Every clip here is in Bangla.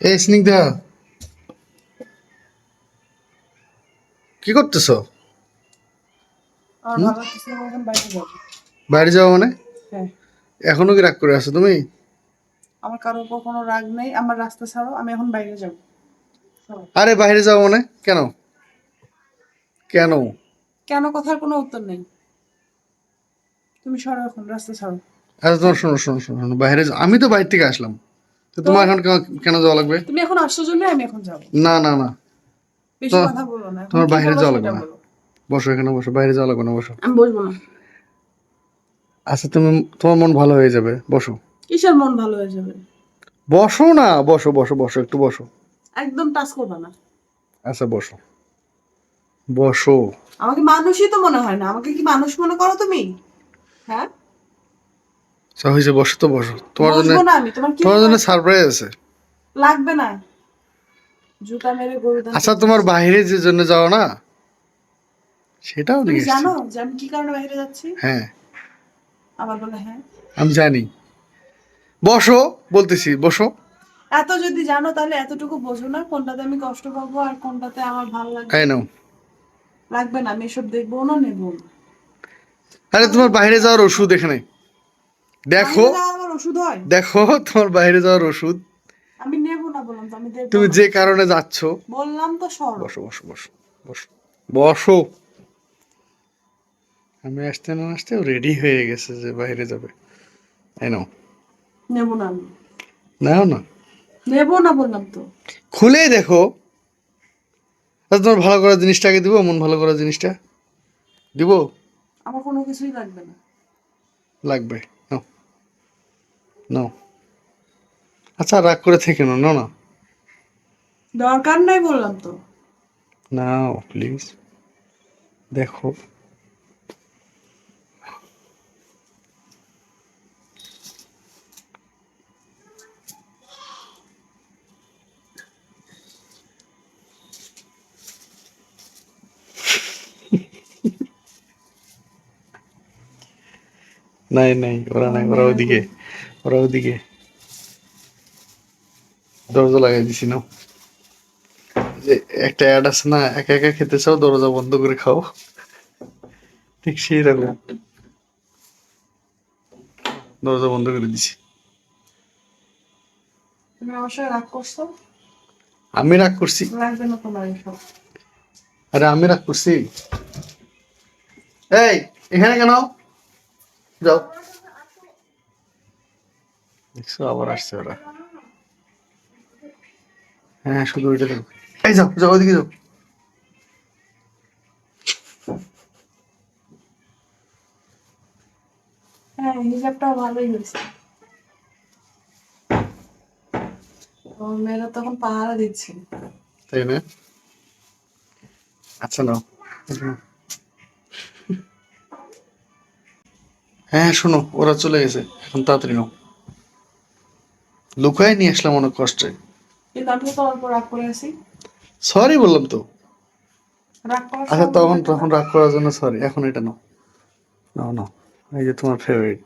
এই স্নিগ্ধা। কি করতেছ? বাইরে যাওয়া মানে? হ্যাঁ। এখনও কি রাগ করে আছো তুমি? আমার কারোর উপর কোনো রাগ নেই আমার রাস্তা ছাড়ো আমি এখন বাইরে যাব। আরে বাইরে যাওয়া মানে? কেন? কেন? কেন কথার কোনো উত্তর নেই। তুমি সরো এখন রাস্তা ছাড়ো। আচ্ছা শোনো শোনো শোনো, বাইরে যাও আমি তো বাইরে থেকে আসলাম। তো তোমার এখন কেন- যাওয়া লাগবে? তুমি এখন আসছো জন্য আমি এখন যাব। না না না। বেশি কথা বলো না। তোমার বাইরে যাওয়া লাগবে না। বসো এখানে বসো। বাইরে যাওয়া লাগবে না বসো। আমি বসবো না। আচ্ছা তুমি তোমার মন ভালো হয়ে যাবে। বসো। কিসের মন ভালো হয়ে যাবে? বসো না। বসো বসো বসো। একটু বসো। একদম টাচ করবে না। আচ্ছা বসো। বসো। আমাকে মানুষই তো মনে হয় না। আমাকে কি মানুষ মনে করো তুমি? হ্যাঁ? আচ্ছা হয়েছে বসো তো বসো তোমার জন্য তোমার জন্য সারপ্রাইজ আছে। লাগবে না। জুতা মেরে গরু আচ্ছা তোমার বাইরে যে জন্য যাও না সেটাও নিয়ে। জানো যে আমি কি কারণে বাইরে যাচ্ছি? হ্যাঁ। আবার বলে হ্যাঁ। আমি জানি। বসো বলতেছি বসো। এত যদি জানো তাহলে এতটুকু বোঝো না কোনটাতে আমি কষ্ট পাবো আর কোনটাতে আমার ভালো লাগবে। আই লাগবে না আমি এসব দেখব না নেব। আরে তোমার বাইরে যাওয়ার ওষুধ এখানে। দেখো হয়? দেখো তোমার বাইরে যাওয়ার ওষুধ। আমি নেব না বললাম তো আমি তুমি যে কারণে যাচ্ছ। বললাম তো সর। বসো বসো বসো বসো বসো। আমি আসতে না আসতে রেডি হয়ে গেছে যে বাইরে যাবে। তাই নাও। নেব না আমি। নাও না। নেব না বললাম তো। খুলেই দেখো। আচ্ছা তোমার ভালো করার জিনিসটাকে দিব মন ভালো করার জিনিসটা? দিব? আমার কোনো কিছুই লাগবে না। লাগবে। নাও। আচ্ছা রাগ করে থেকে নাও নাও না। দরকার নাই বললাম তো। না প্লিজ দেখো। নাই নাই ওরা নাই ওরা ওদিকে ওরা ওদিকে। দরজা লাগাই দিছি নাও। যে একটা অ্যাড আছে না একা একা খেতে চাও দরজা বন্ধ করে খাও। ঠিক সেই রকম। দরজা বন্ধ করে দিছি। আমি রাগ করছি। না আরে আমি রাগ করছি। এই এখানে কেন? যাও। দেখছ আবার আসছে ওরা। হ্যাঁ শুধু ওইটা দেখো। এই যাও যাও ওইদিকে যাও। হ্যাঁ ভালোই হয়েছে। মেয়েরা তখন পাহারা দিচ্ছে। তাই না? আচ্ছা নাও। হ্যাঁ শোনো ওরা চলে গেছে। এখন তাড়াতাড়ি নাও। লুকায় নিয়ে আসলাম অনেক কষ্টে। সরি বললাম তো। আচ্ছা তখন তখন রাগ করার জন্য সরি এখন এটা নাও। নাও নাও। এই যে তোমার ফেভারিট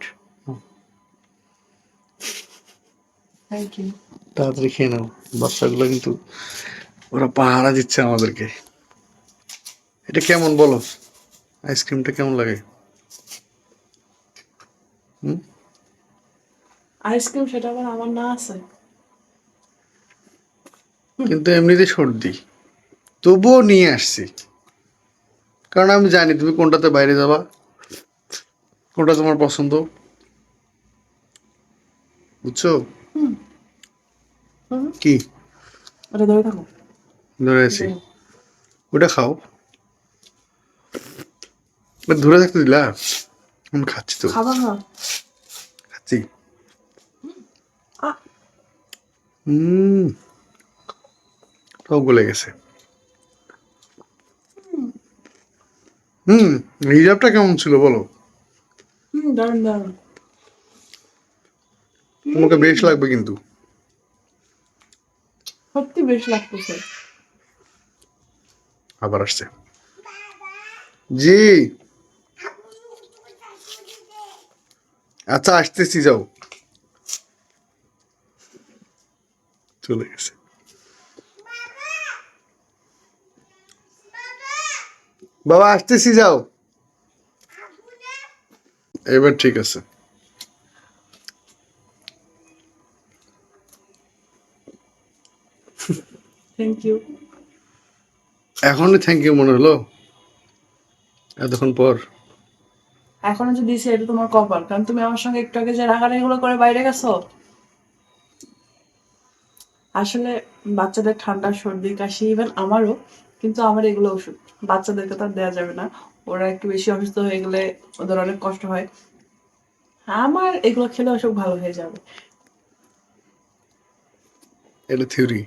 তাড়াতাড়ি খেয়ে নাও। বাচ্চাগুলো কিন্তু ওরা পাহারা দিচ্ছে আমাদেরকে। এটা কেমন বলো? আইসক্রিমটা কেমন লাগে? আইসক্রিম সেটা আবার আমার না আছে। কিন্তু এমনিতে সর্দি। তবুও নিয়ে আসছি। কারণ আমি জানি তুমি কোনটাতে বাইরে যাবা কোনটা তোমার পছন্দ। বুঝছ? কি? ওটা ধরে থাকো। ধরে আছি। ওটা খাও। ধরে থাকতে দিলা? আমি খাচ্ছি তো খাবা না খাচ্ছি হুম সব গলে গেছে হুম হিজাবটা কেমন ছিল বলো তোমাকে বেশ লাগবে কিন্তু সত্যি বেশ লাগতেছে আবার আসছে জি আচ্ছা আসতেছি যাও। চলে গেছে। বাবা আসতেছি যাও। এবার ঠিক আছে। থ্যাংক ইউ এখনই থ্যাংক ইউ মনে হলো? এতক্ষণ পর। এখনও যে দিছি এটা তোমার কপাল। কারণ তুমি আমার সঙ্গে একটু আগে যে রাগারাগিগুলো করে বাইরে গেছো আসলে বাচ্চাদের ঠান্ডা সর্দি কাশি ইভেন আমারও কিন্তু আমার এগুলো ওষুধ বাচ্চাদেরকে তো দেওয়া যাবে না। ওরা একটু বেশি অসুস্থ হয়ে গেলে ওদের অনেক কষ্ট হয়। আমার এগুলো খেলে অসুখ ভালো হয়ে যাবে। এটা থিওরি।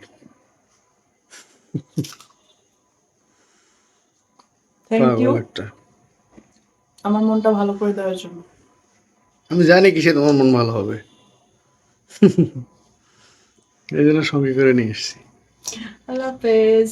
থ্যাংক ইউ আমার মনটা ভালো করে দেওয়ার জন্য। আমি জানি কিসে তোমার মন ভালো হবে। এই জন্য সঙ্গে করে নিয়ে এসছি। আল্লাহ হাফেজ।